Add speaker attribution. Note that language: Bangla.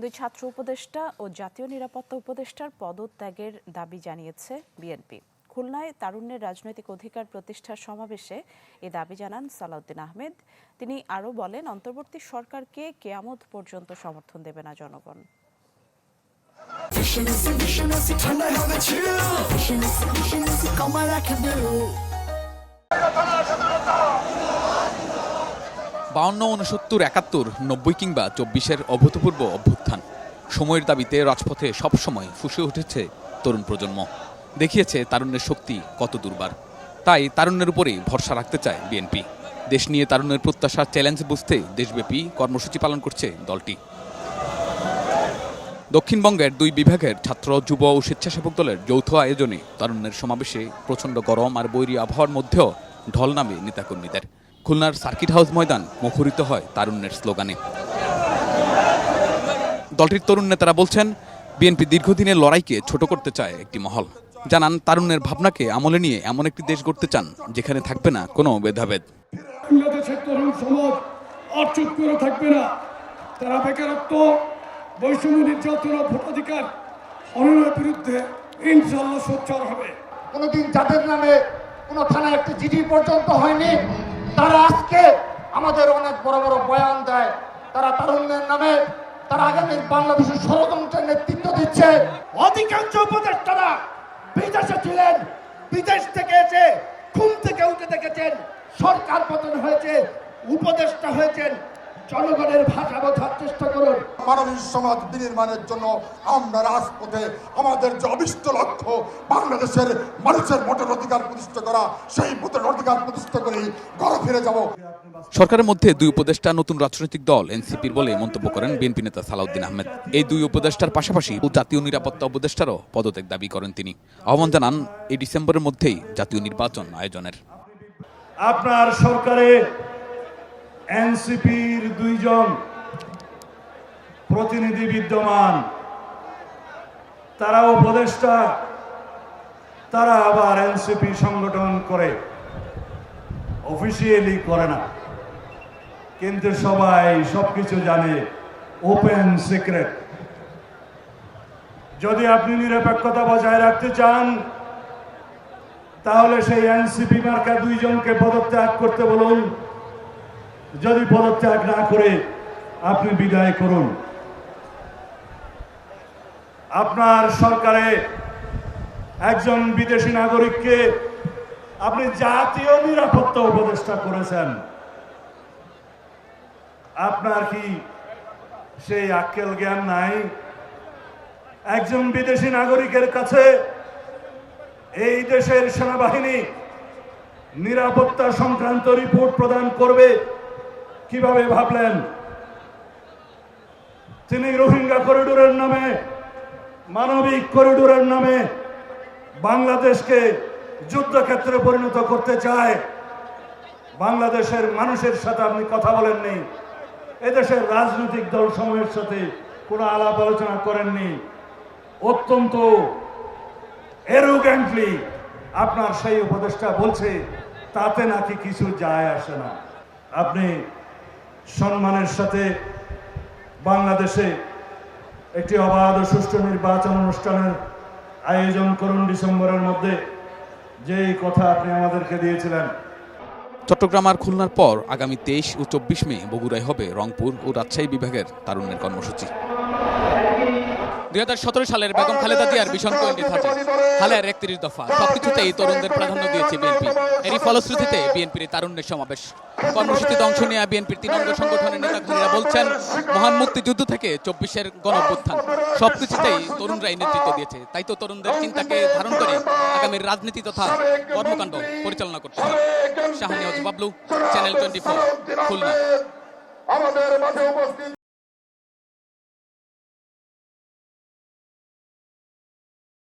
Speaker 1: দুই ছাত্র উপদেষ্টা ও জাতীয় নিরাপত্তা উপদেষ্টার পদত্যাগের দাবি জানিয়েছে বিএনপি। খুলনায় তারুণ্যের রাজনৈতিক অধিকার প্রতিষ্ঠার সমাবেশে এ দাবি জানান সালাউদ্দিন আহমেদ। তিনি আরও বলেন, অন্তর্বর্তী সরকারকে কেয়ামত পর্যন্ত সমর্থন দেবে না জনগণ।
Speaker 2: ঠান্ডায় হবে
Speaker 3: বাউন্ন উনসত্তর একাত্তর, নব্বই কিংবা চব্বিশের অভূতপূর্ব অভ্যুত্থান। সময়ের দাবিতে রাজপথে সবসময় ফুসে উঠেছে তরুণ প্রজন্ম। দেখিয়েছে তারুণ্যের শক্তি কত দুর্বার। তাই তারুণ্যের উপরেই ভরসা রাখতে চায় বিএনপি। দেশ নিয়ে তারুণ্যের প্রত্যাশা, চ্যালেঞ্জ বুঝতে দেশব্যাপী কর্মসূচি পালন করছে দলটি। দক্ষিণবঙ্গের দুই বিভাগের ছাত্র, যুব ও স্বেচ্ছাসেবক দলের যৌথ আয়োজনে তারুণ্যের সমাবেশে প্রচণ্ড গরম আর বৈরী আবহাওয়ার মধ্যেও ঢল নামে নেতাকর্মীদের। খুলনার সার্কিট হাউস ময়দান মুখরিত হয় তারুণ্যের স্লোগানে। দলটির তরুণ নেতারা বলছেন বিএনপি দীর্ঘদিনের লড়াইকে ছোট করতে চায় একটি মহল। জানান তারুণ্যের ভাবনাকে আমলে নিয়ে এমন একটি দেশ গড়তে চান যেখানে থাকবে না কোনো ভেদাভেদ।
Speaker 4: বাংলাদেশের তরুণ সমাজ আর করে থাকবে না। তারা বেকারত্ব বৈষম্য নির্যাতন ও ভোটাধিকার বিরুদ্ধে ইনশাল্লাহ সোচ্চার হবে।
Speaker 5: কোনোদিন যাদের নামে কোনো থানায় একটি চিঠি পর্যন্ত হয়নি তারা আজকে আমাদের অনেক বড় বড় বয়ান দেয়। তারা তারুণ্যের নামে, তারা আগামী বাংলাদেশের ষড়যন্ত্রের নেতৃত্ব দিচ্ছে।
Speaker 6: অধিকাংশ উপদেষ্টারা বিদেশে ছিলেন, বিদেশ থেকে এসে ঘুম থেকে উঠে দেখেছেন, সরকার পতন হয়েছে, উপদেষ্টা হয়েছেন জনগণের ভাষা বোঝার চেষ্টা করুন।
Speaker 5: মানবিক সমাজ বিনির্মাণের জন্য আমরা রাজপথে আমাদের যে অবিষ্ট লক্ষ্য বাংলাদেশের মানুষের ভোটের অধিকার প্রতিষ্ঠা করা সেই ভোটের অধিকার প্রতিষ্ঠা করেই ঘরে ফিরে যাব।
Speaker 3: সরকারের মধ্যে দুই উপদেষ্টা নতুন রাজনৈতিক দল এনসিপির বলে মন্তব্য করেন বিএনপি নেতা সালাউদ্দিন আহমেদ। এই দুই উপদেষ্টার পাশাপাশি জাতীয় নিরাপত্তা উপদেষ্টারও পদত্যাগ দাবি করেন তিনি। আহ্বান জানান এই ডিসেম্বরের মধ্যেই জাতীয় নির্বাচন আয়োজনের।
Speaker 6: আপনার সরকারে এনসিপির দুইজন প্রতিনিধি বিদ্যমান। তারা উপদেষ্টা, তারা আবার এনসিপি সংগঠন করে অফিসিয়ালি করে না। কিন্তু সবাই সবকিছু জানে ওপেন সিক্রেট যদি আপনি নিরপেক্ষতা বজায় রাখতে চান, তাহলে সেই এনসিপি মার্কা দুইজনকে পদত্যাগ করতে বলুন। যদি পদত্যাগ না করে আপনি বিদায় করুন। আপনার সরকারে একজন বিদেশি নাগরিককে আপনি জাতীয় নিরাপত্তা উপদেষ্টা করেছেন। আপনার কি সেই আক্কেল জ্ঞান নাই? একজন বিদেশি নাগরিকের কাছে এই দেশের সেনাবাহিনী নিরাপত্তা সংক্রান্ত রিপোর্ট প্রদান করবে কীভাবে ভাবলেন? তিনি রোহিঙ্গা করিডোরের নামে, মানবিক করিডোরের নামে বাংলাদেশকে যুদ্ধক্ষেত্রে পরিণত করতে চায়। বাংলাদেশের মানুষের সাথে আপনি কথা বলেননি। এদেশের রাজনৈতিক দল সমূহের সাথে কোনো আলাপ আলোচনা করেননি। অত্যন্ত এরোগ্যান্টলি আপনার সেই উপদেষ্টা বলছে, তাতে নাকি কিছু যায় আসে না। আপনি সম্মানের সাথে বাংলাদেশে একটি অবাধ সুষ্ঠু নির্বাচন অনুষ্ঠানের আয়োজন করুন ডিসেম্বরের মধ্যে। যেই কথা আপনি আমাদেরকে দিয়েছিলেন।
Speaker 3: চট্টগ্রাম আর খুলনার পর আগামী তেইশ ও চব্বিশ মে বগুড়ায় হবে রংপুর ও রাজশাহী বিভাগের তারুণ্যের কর্মসূচি। দুই হাজার সতেরো সালের বেগম খালেদা জিয়ার ভীষণ টোয়েন্টি থার্টি হালের একত্রিশ দফা। সবকিছুতেই তরুণদের প্রাধান্য দিয়েছে বিএনপি। এরই ফলশ্রুতিতে বিএনপির তারুণ্যের সমাবেশ। কর্মসূচিতে অংশ নেওয়া বিএনপির তিন অঙ্গ সংগঠনের নেতাকর্মীরা বলছেন, মহান মুক্তিযুদ্ধ থেকে চব্বিশের গণ গণঅভ্যুত্থান সবকিছুতেই তরুণরাই নেতৃত্ব দিয়েছে। তাই তো তরুণদের চিন্তাকে ধারণ করে আগামীর রাজনীতি তথা কর্মকাণ্ড পরিচালনা করছে হবে। Shahani Bablu, channel twenty four, Khulna.